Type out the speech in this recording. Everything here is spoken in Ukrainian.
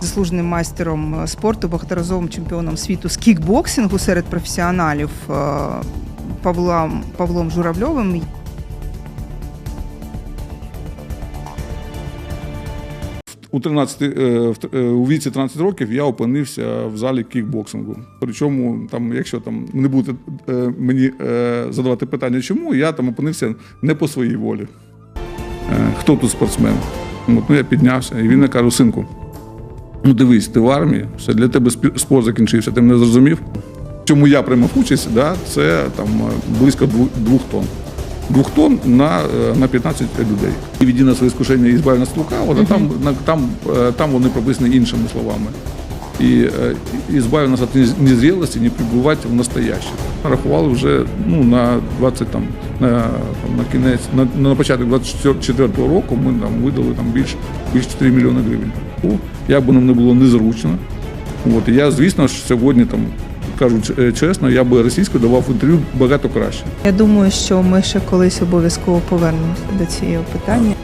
заслуженим майстером спорту, багаторазовим чемпіоном світу з кікбоксингу серед професіоналів е, Павлом, Павлом Журавльовим. У 13, е, е, у віці 13 років я опинився в залі кікбоксингу. Причому, там, якщо там не будете е, мені е, задавати питання, чому, я там опинився не по своїй волі. Е, Хто тут спортсмен? От, ну, я піднявся, і він каже, синку, ну дивись, ти в армії, все, для тебе спорт закінчився, ти мене зрозумів. Чому я приймав участь, да, це там е, близько двох, двох тонн. Двох тонн на, е, на 15 людей. І віді на своє скушення і збавив нас від там, на- там, е, там вони прописані іншими словами. І, і збавив нас від нез- незрілості, не прибувати в настояще. Рахували вже ну, на 20 там, на, на кінець, на, на початок 24 року ми там видали там більш, більш 4 мільйони гривень. О, Як би нам не було незручно. От, я, звісно ж, сьогодні там кажу чесно, я би російською давав інтерв'ю багато краще. Я думаю, що ми ще колись обов'язково повернемося до цього питання.